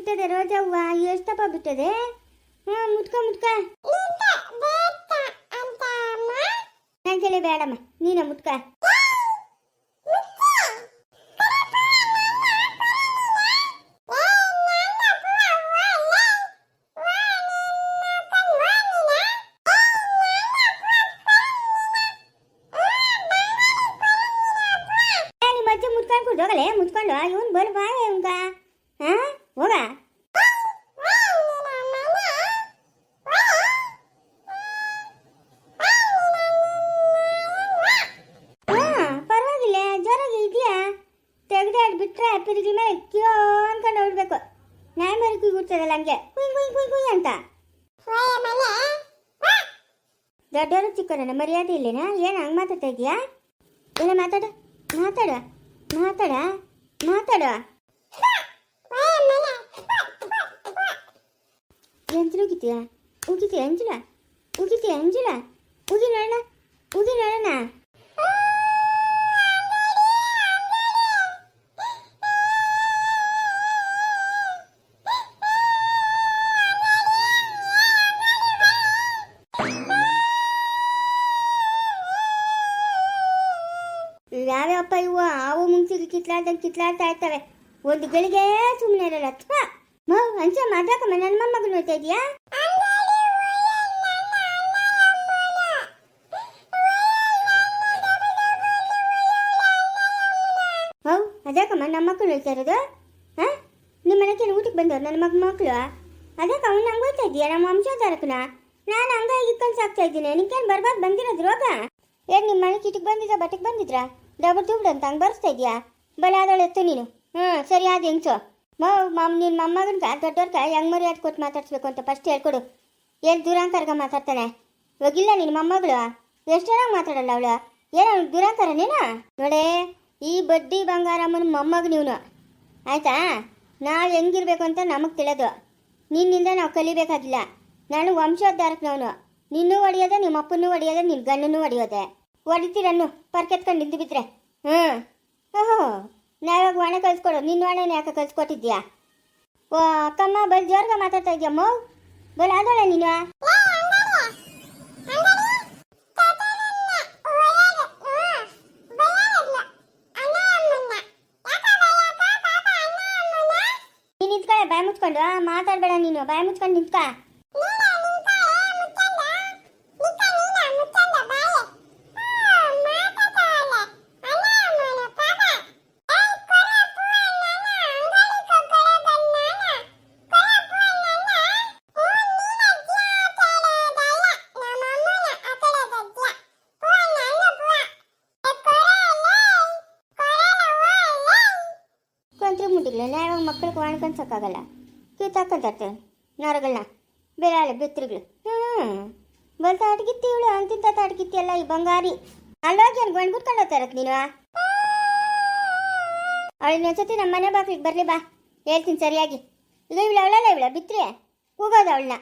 ಬಿಟ್ಟದೆ ರೋಜವ್ವ ಎಷ್ಟಪ್ಪ ಬಿಟ್ಟದೆ? ಹಾ ಮುಟ್ಕ ಮುಟ್ಕ ನಂಗೆಲೆ ಬೇಡಮ್ಮ ನೀನ ಮುಟ್ಕ ಏ, ನಿಮ್ಮ ಅಜ್ಜಿ ಮುಟ್ಕೊಂಡು ಕೊಡೋಗಲೆ ಮುಟ್ಕೊಂಡು ಇವನು ಬಲ್ ಬಾ ಇವಂಗ ಹಾ ಹೋಗ ಹಾ ಪರವಾಗಿಲ್ಲ ಜ್ವರಾಗಿ ಇದೆಯಾ ತೆಗ್ದಾಡ್ ಬಿಟ್ರೆ ಪಿರಿಗಿ ಮೇಲೆ ಕ್ಯೋ ಅನ್ಕೊಂಡು ಹೊಡ್ಬೇಕು ನಾಯಿ ಮೇಲೆ ಕುಯ್ ಬಿಡ್ತದಲ್ಲ ಹಂಗೆ ಕುಯ್ ಕುಯ್ ಕುಯ್ ಕುಯ್ ಅಂತ ದೊಡ್ಡವರು ಚಿಕ್ಕವರನ್ನ ಮರ್ಯಾದೆ ಇಲ್ಲೇನಾ? ಏನು ಹಂಗೆ ಮಾತಾಡ್ತಾ ಇದೀಯಾ ಇಲ್ಲ, ಮಾತಾಡ. ಮಾತಾಡ ಮಾತಾಡ ಮಾತಾಡ ಎಂಜಲು ಉಗಿತೀಯ? ಉಗಿತೀಯ ಅಂಜುಲ ಉಗಿತೀಯ ಅಂಜುಲ ಉಗಿ ನೋಡೋಣ. ಉಗಿ ನೋಡೋಣ. ಕಿತ್ಲಾಡ್ದಂಗೆ ಕಿತ್ಲಾಡ್ತಾ ಇರ್ತವೆ. ಒಂದು ಗಳಿಗೆ ಸುಮ್ಮನೆ ಇರಲ್ಲ, ಅಥವಾ? ಮೌ ಹಂಚ ಮಾತಾಕಮ್ಮ ನನ್ನ ಮೊಮ್ಮಗನ ನೋಡ್ತಾ ಇದೀಯಾ ಹೌ ಅದಕ್ಕಮ್ಮ ನಮ್ಮ ಮಕ್ಕಳು ಹೇಳ್ತಾ ಇರೋದು? ಹಾ? ನಿಮ್ಮ ಮನೆಗೆ ಊಟಕ್ಕೆ ಬಂದವ್ರು? ನನ್ನ ಮಗ ಮಕ್ಕಳು ಅದಕ್ಕೆ ಅವ್ನು ನಂಗೆ ಹೋಗ್ತಾ ಇದೀಯ ನಮ್ಮ ವಂಶೋಧಾರಕನ? ನಾನು ಹಂಗಾಗಿ ಇಕ್ಕಂಡು ಸಾಕ್ತಾ ಇದ್ದೀನಿ. ನಿಂಗೇನು ಬರ್ಬಾರ್ದು ಬಂದಿರೋದು ರೋಗ? ಏನು ನಿಮ್ಮ ಮನೆ ಕಿಟಕ್ ಬಂದಿದ್ದ ಬಟ್ಟೆಗೆ ಬಂದಿದ್ರಾ? ಡಬಲ್ ದುಡ್ಡು ಅಂತ ಹಂಗೆ ಬರ್ಸ್ತಾ ಇದೀಯಾ ಬಲ ಆದವಳು ನೀನು. ಹ್ಞೂ ಸರಿ ಅದು ಹೆಂಗ್ಸು ಮೌ, ಮಮ್ ನಿನ್ನ ಮೊಮ್ಮಗನ್ಗೆ ದೊಡ್ಡವ್ರಿಗೆ ಹೆಂಗ್ ಮರ್ಯಾದೆ ಕೊಟ್ಟು ಮಾತಾಡ್ಸ್ಬೇಕು ಅಂತ ಫಸ್ಟ್ ಹೇಳ್ಕೊಡು. ಏನು ದುರಾಂಕರ್ಗ ಮಾತಾಡ್ತಾನೆ? ಇವಾಗಿಲ್ಲ ನಿನ್ನ ಮೊಮ್ಮಗಳು? ಎಷ್ಟು ಚೆನ್ನಾಗಿ ಮಾತಾಡಲ್ಲ ಅವಳು? ಏನೋ ದುರಾಂಕರನೇನಾ ನೋಡೇ, ಈ ಬಡ್ಡಿ ಬಂಗಾರಮ್ಮನ ಮೊಮ್ಮಗ ನೀವನು ಆಯ್ತಾ? ನಾವು ಹೆಂಗಿರ್ಬೇಕು ಅಂತ ನಮಗೆ ತಿಳಿದು. ನಿನ್ನಿಂದ ನಾವು ಕಲಿಬೇಕಾಗಿಲ್ಲ ನಾನು ವಂಶೋದ್ಧಾರಕನವನು ನಿನ್ನೂ ಒಡೆಯೋದೆ ನಿಮ್ಮ ಅಪ್ಪನೂ ಒಡೆಯೋದೆ ನಿನ್ನ ಗಂಡನೂ ಹೊಡೆಯೋದೆ ಹೊಡಿತೀರನ್ನು ಪರ್ಕೆತ್ಕೊಂಡು ನಿಂತು ಬಿದ್ರೆ ಹ್ಞೂ ಓಹೋ ನಾವಾಗ ಒಣ ಕಳ್ಸ್ಕೊಡು. ನಿನ್ನ ಒಣನ ಯಾಕೆ ಕಳ್ಸ್ಕೊಟ್ಟಿದ್ಯಾ? ಓ ಅಕ್ಕಮ್ಮ ಬಲ್ ಜೋರ್ಗ ಮಾತಾಡ್ತಾ ಇದ್ಯಮ್ಮ ಬಲ್ ಆದೋಳೆ ನೀನು? ನೀನು ನಿಂತ್ಕೊಳ್ಳೆ ಬಾಯಿ ಮುಚ್ಕೊಂಡು. ಮಾತಾಡಬೇಡ ನೀನು. ಬಾಯಿ ಮುಚ್ಕೊಂಡು ನಿಂತ್ಕ. ಕೊಂತ್ರಿ ಯಾವಾಗ ಮಕ್ಕಳಿಗೆ ಒಣಕನ್ಸೋಕ್ಕಾಗಲ್ಲ ಕಿತ್ತಾಕೊಂತರ್ತೇವೆ ನರಗಳನ್ನ ಬೇರೆ ಬಿತ್ತರಿಗಳು ಹ್ಞೂ ಬಲ್ತ ಅಡ್ಗಿತ್ತಿ ಇವಳು. ಅಂತಿಂತ ಅಡ್ಗಿತ್ತಿ ಅಲ್ಲ ಈ ಬಂಗಾರಿ. ಅಲ್ಲೋಗಿ ಏನು ಗಂಡು ಕುತ್ಕೊಂಡು ಹೋಗ್ತಾರತ್ ನೀನು? ಅವಳಿನ ಇನ್ನೊಂದ್ಸತಿ ನಮ್ಮ ಮನೆ ಬಾಕ್ಲಿಗೆ ಬರಲಿ ಬಾ. ಹೇಳ್ತೀನಿ ಸರಿಯಾಗಿ. ಇದು ಇವಳು ಅವಳಲ್ಲ ಇವಳ? ಬಿತ್ರಿ ಕೂಗೋದು ಅವಳನ್ನ.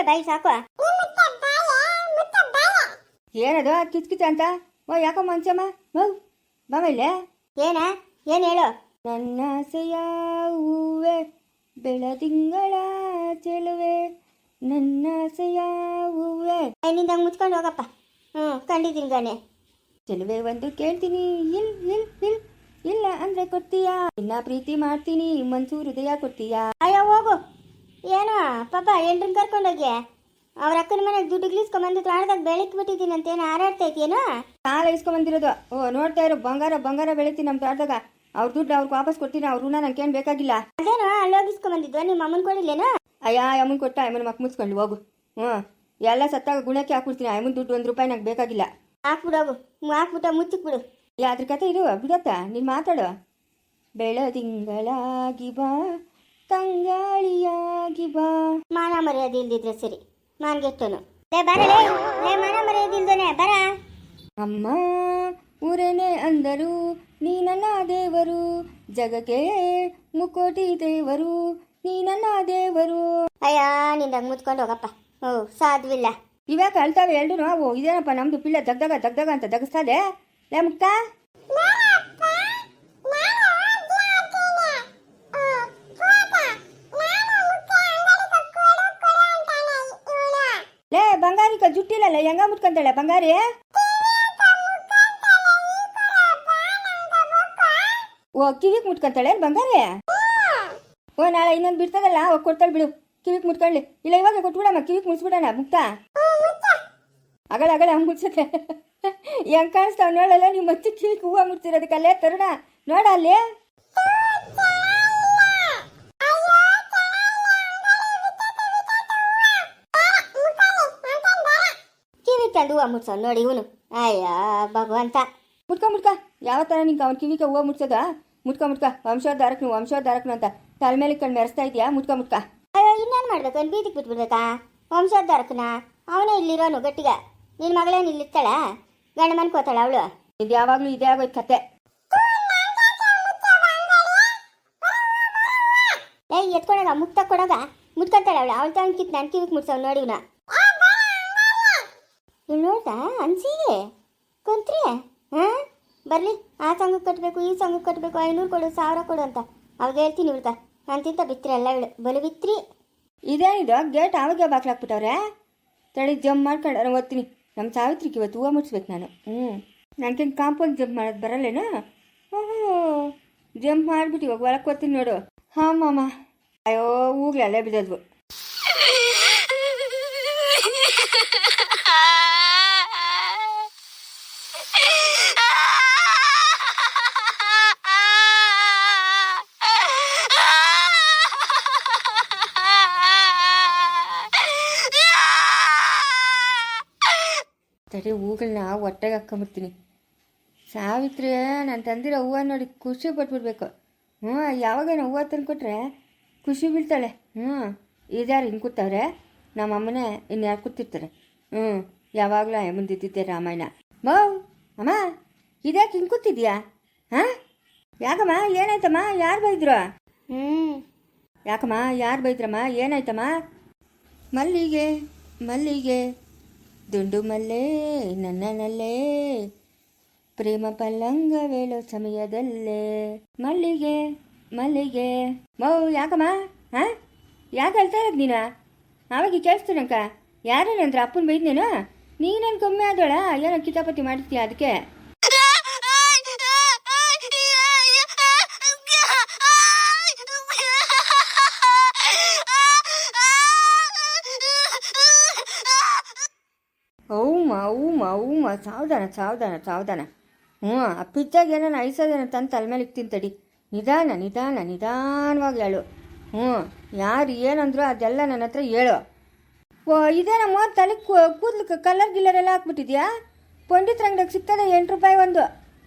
ಮುಚ್ಚೆ ಬಾಯಿ ಸಾಕು. ಏನದು ಕಿಚ್ಕಿಚ ಅಂತ? ಓ ಯಾಕೋ ಮಂಚಮ್ಮ? ಬಾಮ ಬಾಮೈಲೆ ಏನ? ಏನ್ ಹೇಳು? ನನ್ನ ಆಸೆಯ ಹೂವೆ ಬೆಳದಿಂಗಳ ಚೆಲುವೆ. ನನ್ನ ಆಸೆಯ ಹೂವೆ. ನಿಂದ ಹಂಗೆ ಮುಚ್ಕೊಂಡು ಹೋಗಪ್ಪ. ಹ್ಞೂ ಕಂಡಿದ್ದೀನಿ ಗಣೆ. ಚೆಲುವೆ ಒಂದು ಕೇಳ್ತೀನಿ. ಇಲ್ ಇಲ್ ಇಲ್ ಇಲ್ಲ ಅಂದ್ರೆ ಕೊಡ್ತೀಯಾ? ಇನ್ನ ಪ್ರೀತಿ ಮಾಡ್ತೀನಿ. ಮನ್ಸು ಹೃದಯ ಕೊಡ್ತೀಯಾ? ಅಯ್ಯ ಹೋಗು. ಏನೋ? ಪಾಪ ಎಂಟ್ರನ್ನ ಕರ್ಕೊಂಡೋಗಿ? ಅವ್ರ ಅಕ್ಕನ ಮನೆಗೆ ದುಡ್ಡು ಗಿಳಿಸ್ಕೊಂಬಂದು ತ್ರಾಣದಾಗ ಬೆಳಕ್ ಬಿಟ್ಟಿದ್ದೀನಿ ಅಂತ ಏನು ಹಾರಾಡ್ತಾ ಇದೆಯೇನೋ ಸಾಲ ಇಸ್ಕೊಂಬಂದಿರೋದು ಓ ನೋಡ್ತಾ ಇರೋ ಬಂಗಾರ ಬಂಗಾರ ಬೆಳಿತೀನಿ ನಮ್ಮ ತೋಟದಾಗ ಅವ್ರ ದುಡ್ಡು ಅವ್ರಿಗೆ ವಾಪಸ್ ಕೊಡ್ತೀನಿ ಅವ್ರ ಋಣ ಏನು ಬೇಕಾಗಿಲ್ಲ. ಅದೇನೋ? ಅಲ್ಲೋಗಿಸ್ಕೊಂಬಂದಿದ್ವ ನಿಮ್ಮ ಅಮ್ಮನ ಕೊಡಿಲ್ಲೇನೋ ಅಯ್ಯ ಅಮ್ಮನ ಕೊಟ್ಟ ಅಮ್ಮನ ಮಕ್ ಮುಚ್ಕೊಂಡು ಹೋಗು. ಹ್ಞೂ. ಎಲ್ಲ ಸತ್ತಾಗ ಗುಣಕ್ಕೆ ಹಾಕ್ಬಿಡ್ತೀನಿ ಅಮ್ಮನ ದುಡ್ಡು ಒಂದು ರೂಪಾಯಿ ನಂಗೆ ಬೇಕಾಗಿಲ್ಲ. ಹಾಕ್ಬಿಡೋಗು ಹಾಕ್ಬಿಟ್ಟ ಮುಚ್ಚಿಕ್ಬಿಡು ಏ, ಅದ್ರ ಕತೆ ಇದು ಬಿಡತ್ತ? ನೀನು ಮಾತಾಡು. ಬೆಳದಿಂಗಳಾಗಿ ಬಾ. ತಂಗಾಳಿಯಾಗಿ ಬಾ. ಮಾನ ಮರ್ಯಾದೆ ಇಲ್ದಿದ್ರೆ ಸರಿ. ಮಾನ್ಗೆಟ್ಟನು. ಲೇ ಬರಲೇ. ಲೇ ಮಾನ ಮರ್ಯಾದೆ ಇಲ್ದೇನೆ ಬರ. ಅಮ್ಮ ಊರೇನೆ ಅಂದರು ನೀ ನನ್ನ ದೇವರು. ಜಗಕ್ಕೆ ಮುಕೋಟಿ ದೇವರು ನೀ ನನ್ನ ದೇವರು. ಅಯ್ಯ ನಿಂದಾಗ ಮುತ್ಕೊಂಡು ಹೋಗಪ್ಪ. ಓ ಸಾಧ್ವಿಲ್ಲ. ಇವಾಗ ಕಳ್ತಾವೆ ಎರಡು ನಾವು. ಇದೇನಪ್ಪ ನಮ್ದು ಪಿಲ್ಲ ದಗ್ದಾಗ ದಗ್ದಾಗ ಅಂತ ದಗಸ್ತದೆ ಲೇ ಮುಕ್ತ. ಮುಟ್ಕೊಂತಾಳೆ ಬಂಗಾರಿ? ಓ ಕಿವಿಗೆ ಮುಟ್ಕೊಂತಾಳೆ ಬಂಗಾರಿ? ಓ, ನಾಳೆ ಇನ್ನೊಂದು ಬಿಡ್ತದಲ್ಲ ಅವಾಗ ಕೊಡ್ತಾಳೆ ಬಿಡು. ಕಿವಿಗೆ ಮುಟ್ಕೊಳ್ಳಿ. ಇಲ್ಲ, ಇವಾಗ ಕೊಟ್ಬಿಡಮ್ಮ ಕಿವಿಗೆ ಮುಟ್ಸ್ಬಿಡಣ ಮುಕ್ತ? ಅಗಳ ಅಗಳ ಹಂಗೆ ಮುಟ್ಸಕ್ಕೆ ಹೆಂಗ್ ಕಾಣಿಸ್ತಾವ ನೋಡಲ್ಲ ನೀವು ಮತ್ತೆ ಕಿವಿಗೆ ಹೂವು ಮುಟ್ಸಿರೋದಕ್ಕಲ್ಲೇ ತರುಣ. ನೋಡ ಅಲ್ಲಿ. ಕಂಡು ಹೂವು ಮುಟ್ಸೋ ನೋಡಿ ಇವನು. ಅಯ್ಯ ಭಗವಂತ. ಮುಟ್ಕ ಮುಟ್ಕ. ಯಾವ ಥರ ನಿಂಗೆ ಅವ್ನ ಕಿವಿಗೆ ಹೂವು ಮುಟ್ಸೋದ? ಮುಟ್ಕ ಮುಟ್ಕ. ವಂಶೋದ್ಧಾರಕನು ವಂಶೋದ್ಧಾರಕನು ಅಂತ ತಲೆ ಮೇಲೆ ಕಣ್ಣು ಮೆರೆಸ್ತಾ ಇದೆಯಾ? ಮುಟ್ಕ ಮುಟ್ಕ. ಅಯ್ಯೋ ಇನ್ನೇನು ಮಾಡ್ಬೇಕು? ಅವ್ನು ಬೀದಿಗೆ ಬಿಟ್ಬಿಡ್ಬೇಕಾ? ವಂಶೋದ್ಧಾರಕನ ಅವನೇ ಇಲ್ಲಿರೋನು ಗಟ್ಟಿಗ. ನಿನ್ನ ಮಗಳೇನು ಇಲ್ಲಿರ್ತಾಳ ಗಂಡ ಮನ್ಕೋತಾಳ ಅವಳು. ಇದು ಯಾವಾಗಲೂ ಇದೇ ಆಗೋಯ್ತು ಕತೆ. ಏಯ್ ಎತ್ಕೊಳಗ ಮುಕ್ತ ಕೊಡೋಗ. ಮುಟ್ಕೊಂತಾಳ ಅವಳು. ಅವಳು ತಂಗಿತ್ ನಾನು ಕಿವಿಗೆ ಮುಟ್ಸವ್ ನೋಡಿ ನೋಡ್ದ? ಅನ್ಸಿಗೆ ಕುಂತ್ರಿ? ಹಾಂ? ಬರಲಿ, ಆ ಸಂಘಕ್ಕೆ ಕಟ್ಟಬೇಕು ಈ ಸಂಘಕ್ಕೆ ಕಟ್ಟಬೇಕು ಐನೂರು ಕೊಡು, ಸಾವಿರ ಕೊಡು ಅಂತ. ಅವಾಗ ಹೇಳ್ತೀನಿ ಬಿಡ್ತಾ. ಅಂತಿಂತ ಬಿತ್ರಿ, ಎಲ್ಲ ಇವಳು ಬಲು ಬಿತ್ರಿ. ಇದೇನಿದು ಗೇಟ್ ಆವಾಗ ಬಾಕ್ಲಾಕ್ಬಿಟ್ಟವ್ರೆ. ತಳಿ ಜಂಪ್ ಮಾಡ್ಕೊಂಡು ಓದ್ತೀನಿ ನಮ್ಮ ಸಾವಿತ್ರಿಗೆ ಇವತ್ತು ಹೂವು ಮುಟ್ಸ್ಬೇಕು ನಾನು. ಹ್ಞೂ. ನನಗೇನು ಕಾಂಪೌಂಡ್ ಜಂಪ್ ಮಾಡೋದು ಬರಲ್ಲೇನಾ? ಓಹೋ. ಜಂಪ್ ಮಾಡಿಬಿಟ್ಟು ಇವಾಗ ಒಳಕ್ಕೆ ಓದ್ತೀನಿ ನೋಡು. ಹಾಂ ಮಾಮ. ಅಯ್ಯೋ ಹೂಗ್ಲು ಅಲ್ಲೇ ಬಿದ್ದದ್ವು. ತಡಿ ಹೂಗಳನ್ನ ಹೊಟ್ಟೆಗೆ ಹಾಕ್ಕೊಂಬಿಡ್ತೀನಿ. ಸಾವಿತ್ರಿ ನಾನು ತಂದಿರೋ ಹೂವು ನೋಡಿ ಖುಷಿ ಪಟ್ಬಿಡ್ಬೇಕು. ಹ್ಞೂ ಯಾವಾಗೇನು ಹೂವು ತಂದುಕೊಟ್ರೆ ಖುಷಿ ಬೀಳ್ತಾಳೆ. ಹ್ಞೂ ಇದ್ಯಾರು ಹಿಂಗೆ ಕೂತವ್ರೆ? ನಮ್ಮ ಅಮ್ಮನೇ ಇನ್ಯಾರು ಕೂತಿರ್ತಾರೆ? ಹ್ಞೂ ಯಾವಾಗಲೂ ಮುಂದಿದ್ದಿದ್ದೆ ರಾಮಾಯಣ. ಮೌ ಅಮ್ಮ ಇದ್ಯಾಕೆ ಹಿಂಗೆ ಕೂತಿದ್ಯಾ? ಹಾಂ? ಯಾಕಮ್ಮ ಏನಾಯ್ತಮ್ಮ? ಯಾರು ಬೈದ್ರು? ಹ್ಞೂ ಯಾಕಮ್ಮ ಯಾರು ಬೈದ್ರಮ್ಮ? ಏನಾಯ್ತಮ್ಮ? ಮಲ್ಲಿಗೆ ಮಲ್ಲಿಗೆ. ದುಂಡು ಮಲ್ಲೆ ನನ್ನನಲ್ಲೇ. ಪ್ರೇಮ ಪಲ್ಲಂಗ ವೇಳೋ ಸಮಯದಲ್ಲೇ. ಮಲ್ಲಿಗೆ ಮಲ್ಲಿಗೆ. ಮೌ, ಯಾಕಮ್ಮ? ಹಾ? ಯಾಕೆ ಹೇಳ್ತಾ ಇರೋದು ನೀನ? ಆವಾಗ ಕೇಳಿಸ್ತೀನಕ್ಕ ಯಾರೇನಂದ್ರೆ ಅಪ್ಪನ ಬೈದ್ನೇನೋ? ನೀನೇನು ಕಮ್ಮಿ ಆದೋಳ? ಏನೋ ಕಿತಾಪತಿ ಮಾಡ್ತೀಯ ಅದಕ್ಕೆ? ಸಾವಧಾನ ಸಾವಧಾನ ಸಾವಧಾನ. ಹ್ಞೂ, ಆ ಪಿಜ್ಜಾಗ ಏನೋ ಐಸೋದೇನೋ ತಂದು ತಲೆ ಮೇಲೆ ಇಕ್ತೀನಿ ತಡಿ. ನಿಧಾನ ನಿಧಾನ, ನಿಧಾನವಾಗಿ ಹೇಳು. ಹ್ಞೂ, ಯಾರು ಏನಂದ್ರು ಅದೆಲ್ಲ ನನ್ನ ಹತ್ರ ಹೇಳು. ಓ, ಇದೇನಮ್ಮ, ತಲೆ ಕೂದಲು ಕಲರ್ ಗಿಲ್ಲರ್ ಎಲ್ಲ ಹಾಕ್ಬಿಟ್ಟಿದ್ಯಾ? ಪಂಡಿತ್ ಅಂಗಡಿಗೆ ಸಿಗ್ತದೆ ಎಂಟು ರೂಪಾಯಿ ಒಂದು.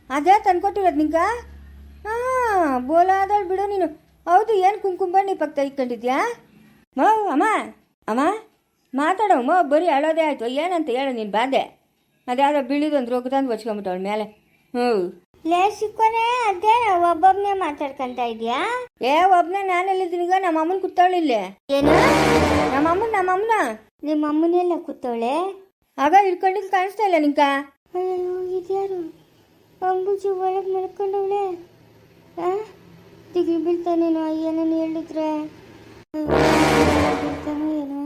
ಅದೇ ತಂದ್ಕೊಟ್ಟಿರೋದು ನಿಂಗೆ? ಹಾಂ ಬೋಲಾದಳು ಬಿಡು ನೀನು. ಹೌದು, ಏನು ಕುಂಕುಮ ನೀ ಪಕ್ಕ ಇಕ್ಕೊಂಡಿದ್ಯಾ? ಮೌ, ಅಮ್ಮ ಅಮ್ಮ, ಮಾತಾಡೋ ಮೋ, ಬರೀ ಅಳೋದೇ ಆಯಿತು. ಏನಂತ ಹೇಳು ನೀನು ಬಾಧೆ. ಅದ್ಯಾವುದೋ ಬೀಳಿದೊಂದು ರೋಗ ತಂದು ಬಚ್ಕೊಂಬಿಟ್ಟವಳ ಮೇಲೆ. ಹ್ಞೂ. ಲೇ ಸಿಕ್ಕೋನೆ ಅದೇ ಒಬ್ಬೊಬ್ನೇ ಮಾತಾಡ್ಕೊಂತ ಇದೀಯಾ? ಏ ಒಬ್ಬನೇ ಈಗ? ನಮ್ಮ ಅಮ್ಮನ ಕೂತವಳಿಲ್ಲೇ ಏನು? ನಮ್ಮ ಅಮ್ಮನ ನಮ್ಮ ಅಮ್ಮನ? ನಿಮ್ಮ ಅಮ್ಮನೆಲ್ಲ ಕೂತವಳೆ? ಆಗ ಹಿಡ್ಕೊಂಡಿದ್ದು ಕಾಣಿಸ್ತಾ ಇಲ್ಲ ನಿಂಕ. ಅಯ್ಯೋ ಇದ್ಯಾರು? ಅಂಬುಜಿ ಒಳಗೆ ಮಲ್ಕೊಂಡವಳೆ ಆ? ದಿಗಿ ಬೀಳ್ತಾನೇನೋ ಹೇಳಿದ್ರೆ? ಬೀಳ್ತಾನೋ ಏನೋ.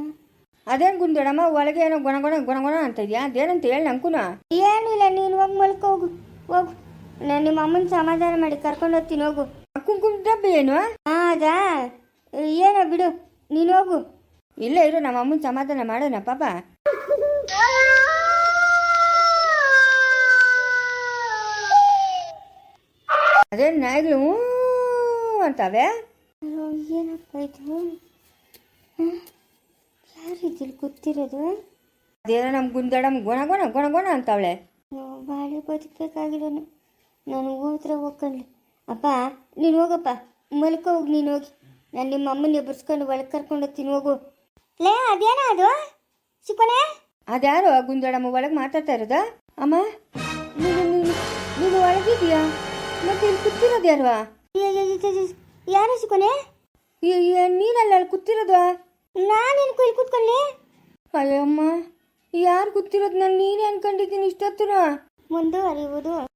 ಅದೇನು ಗುಂದೋಡಮ್ಮ ಒಳಗೆ ಏನೋ ಗೊಣ ಗೊಣ ಗೊಣ ಗೊಣ ಅಂತ ಇದೆಯಾ ಅದೇನಂತ ಹೇಳಿ ನಂಕುನು ಏನಿಲ್ಲ ನೀನು ಹೋಗಿ ಮಲ್ಕ ಹೋಗು ಹೋಗು. ನಾನು ನಿಮ್ಮ ಅಮ್ಮನ ಸಮಾಧಾನ ಮಾಡಿ ಕರ್ಕೊಂಡು ಹೋಗ್ತೀನಿ ಹೋಗು. ಕುಂಕುಮ ಡಬ್ಬಿ ಏನು? ಹಾ ಅದಾ? ಏನೋ ಬಿಡು ನೀನು ಹೋಗು. ಇಲ್ಲ ಇರು ನಮ್ಮ ಅಮ್ಮನ ಸಮಾಧಾನ ಮಾಡೋಣ ಪಾಪ. ಅದೇ ನಾಯಿಗಳು ಅಂತಾವೆ? ಏನಪ್ಪ ಇದು? ಯಾರು ಗೊತ್ತಿರೋದು? ಕೂತಿರೋದು ಅದೇನೋ ನಮ್ಮ ಗುಂದಡಮ್ ಗೊಣ ಗೊಣ ಗೊಣ ಗೊಣ ಅಂತಾವಳೆ. ಬಾಳೆ ಬದುಕಬೇಕಾಗಿರೋನು ನಾನು ಹೋದ್ರೆ ಹೋಗ್ಕಂಡ್ಲಿ ಅಪ್ಪ ನೀನು ಹೋಗಪ್ಪ. ಮಲ್ಕೋ ಹೋಗಿ ನೀನು ಹೋಗಿ. ನಾನು ನಿಮ್ಮ ಅಮ್ಮನ ಎಬ್ಬರ್ಸ್ಕೊಂಡು ಒಳಗೆ ಕರ್ಕೊಂಡು ಹೋಗ್ತೀನಿ ಹೋಗು. ಲೇ ಅದೇನೋ ಅದು? ಚಿಕ್ಕನೆ ಆ ಗುಂದಡಮ್ಮ ಒಳಗೆ ಮಾತಾಡ್ತಾ ಇರೋದಾ? ಅಮ್ಮ ನೀನು ನೀನು ನೀನು ಒಳಗಿದ್ಯಾ? ಮತ್ತೆ ಇಲ್ಲಿ ಕೂತಿರೋದು ಯಾರು ಯಾರು ಚಿಕ್ಕನೆ ನೀನಲ್ಲ ಅಲ್ಲಿ ಕೂತಿರೋದು? ನಾನೇನು ಕೊಯ್ಲು ಕೂತ್ಕೊಳ್ಳಿ ಅಯ್ಯಮ್ಮ ಯಾರು ಗೊತ್ತಿರೋದು ನಾನು ನೀನೇ ಅನ್ಕೊಂಡಿದ್ದೀನಿ ಇಷ್ಟೊತ್ತಿನ? ಮುಂದುವರಿಯುವುದು.